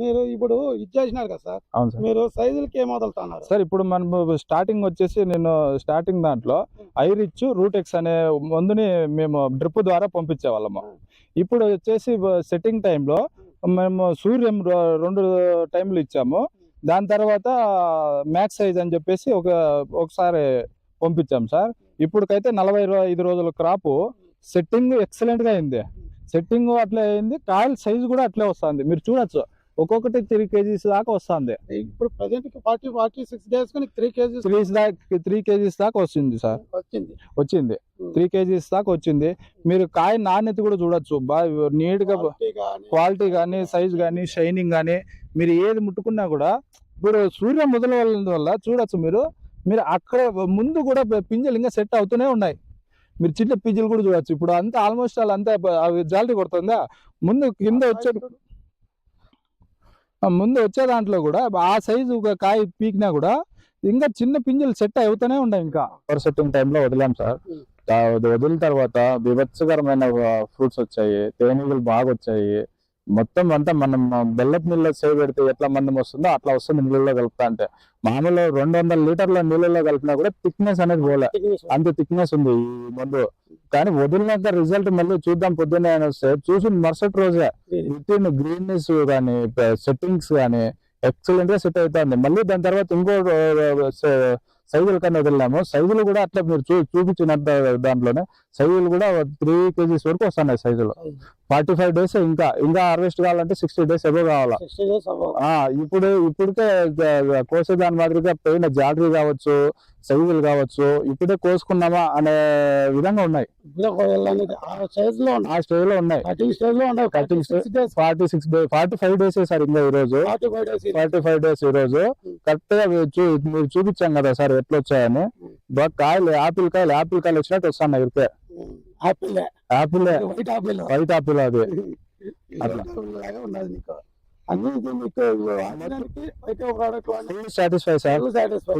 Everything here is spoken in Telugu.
మీరు ఇప్పుడు ఇది చేసినారు కదా సార్ అవును సార్. మీరు సైజులకి ఏం వదులుతున్నారు? సార్ ఇప్పుడు మనం స్టార్టింగ్ వచ్చేసి నేను స్టార్టింగ్ దాంట్లో ఐరిచ్ రూటెక్స్ అనే మందుని మేము డ్రిప్ ద్వారా పంపించే వాళ్ళము ఇప్పుడు వచ్చేసి సెట్టింగ్ టైంలో మేము సూర్యం రెండు టైంలు ఇచ్చాము. దాని తర్వాత మ్యాక్స్ సైజ్ అని చెప్పేసి ఒక ఒకసారి పంపించాం సార్. ఇప్పటికైతే నలభై ఐదు రోజుల క్రాప్ సెట్టింగ్ ఎక్సలెంట్గా అయింది. సెట్టింగ్ అట్లే అయింది. కాయల సైజు కూడా అట్లే వస్తుంది. మీరు చూడొచ్చు. ఒక్కొక్కటి త్రీ కేజీస్ దాకా వస్తుంది. ఇప్పుడు present forty forty six days three KGs three దాకా త్రీ కేజీస్ దాకా వస్తుంది సార్. వచ్చింది. వచ్చింది. త్రీ కేజీస్ దాకా వచ్చింది. మీరు కాయ నాణ్యత కూడా చూడొచ్చు. బాగా నీట్గా Quality గానీ, క్వాలిటీ కానీ సైజ్ కానీ షైనింగ్ కానీ మీరు ఏది ముట్టుకున్నా కూడా ఇప్పుడు సూర్యం మొదల వల్ల చూడొచ్చు మీరు. మీరు అక్కడ ముందు కూడా పింజలు ఇంకా సెట్ అవుతూనే ఉన్నాయి. మీరు చిన్న పింజలు కూడా చూడొచ్చు. ఇప్పుడు అంతా ఆల్మోస్ట్ అలా అంతా జాలరీ కొడుతుందా? ముందు కింద వచ్చే ముందు వచ్చే దాంట్లో కూడా ఆ సైజు ఒక కాయ పీకినా కూడా ఇంకా చిన్న పింజలు సెట్ అవుతూనే ఉన్నాయి ఇంకా. పవర్ సెట్టింగ్ టైంలో వదిలాం సార్. వదిలిన తర్వాత బీభత్సకరమైన ఫ్రూట్స్ వచ్చాయి తేనెలు బాగా వచ్చాయి. మొత్తం అంతా మనం బెల్లపు నీళ్ళలో సేవ్ పెడితే ఎట్లా మందం వస్తుందో అట్లా వస్తుంది నీళ్ళలో కలుపుతా అంటే. మామూలు రెండు వందల లీటర్ల నీళ్ళలో కలిపినా కూడా థిక్నెస్ అనేది పోలే. అంత థిక్నెస్ ఉంది ఈ మందు. కానీ వదిలినాక రిజల్ట్ మళ్ళీ చూద్దాం పొద్దున్నే అని వస్తే చూసి మరుసటి రోజే విత్ ఇన్ గ్రీన్నెస్ కానీ సెట్టింగ్స్ కానీ ఎక్సలెంట్గా సెట్ అవుతుంది మళ్ళీ దాని తర్వాత ఇంకో సైజులు కన్నా వదిలినాము. సైజులు కూడా అట్లా మీరు చూ చూపించినంత దాంట్లోనే సైజులు కూడా త్రీ కేజీస్ వరకు వస్తున్నాయి సైజులు. ఫార్టీ ఫైవ్ డేస్ ఇంకా ఇంకా హార్వెస్ట్ కావాలంటే సిక్స్టీ డేస్ ఎబో కావాలా? డేస్ ఇప్పుడు ఇప్పటికే జ- కోసే దాని మాదిరిగా పోయిన జాలరీ కావచ్చు సైజులు కావచ్చు ఇప్పుడే కోసుకున్నామా అనే విధంగా ఉన్నాయి. ఇప్పుడే ఆ స్టేజ్లో ఉన్నాయి. Cutting stage. Days. Forty six day forty five days sir ఇంకా ఈ రోజు ఫార్టీ ఫైవ్ డేస్ డేస్ ఈ రోజు కరెక్ట్గా మీరు చూపించాం కదా సార్ ఎట్లా వచ్చాయని. కాయలు ఆపిల్ కాయలు ఆపిల్ కాయలు వచ్చినట్టు వస్తున్నాయి ఇరికే apple apple white apple. White apple అది. లాగా ఉన్నది నీకు. అన్ని ఫుల్ సాటిస్ఫై సార్ సాటిస్ఫై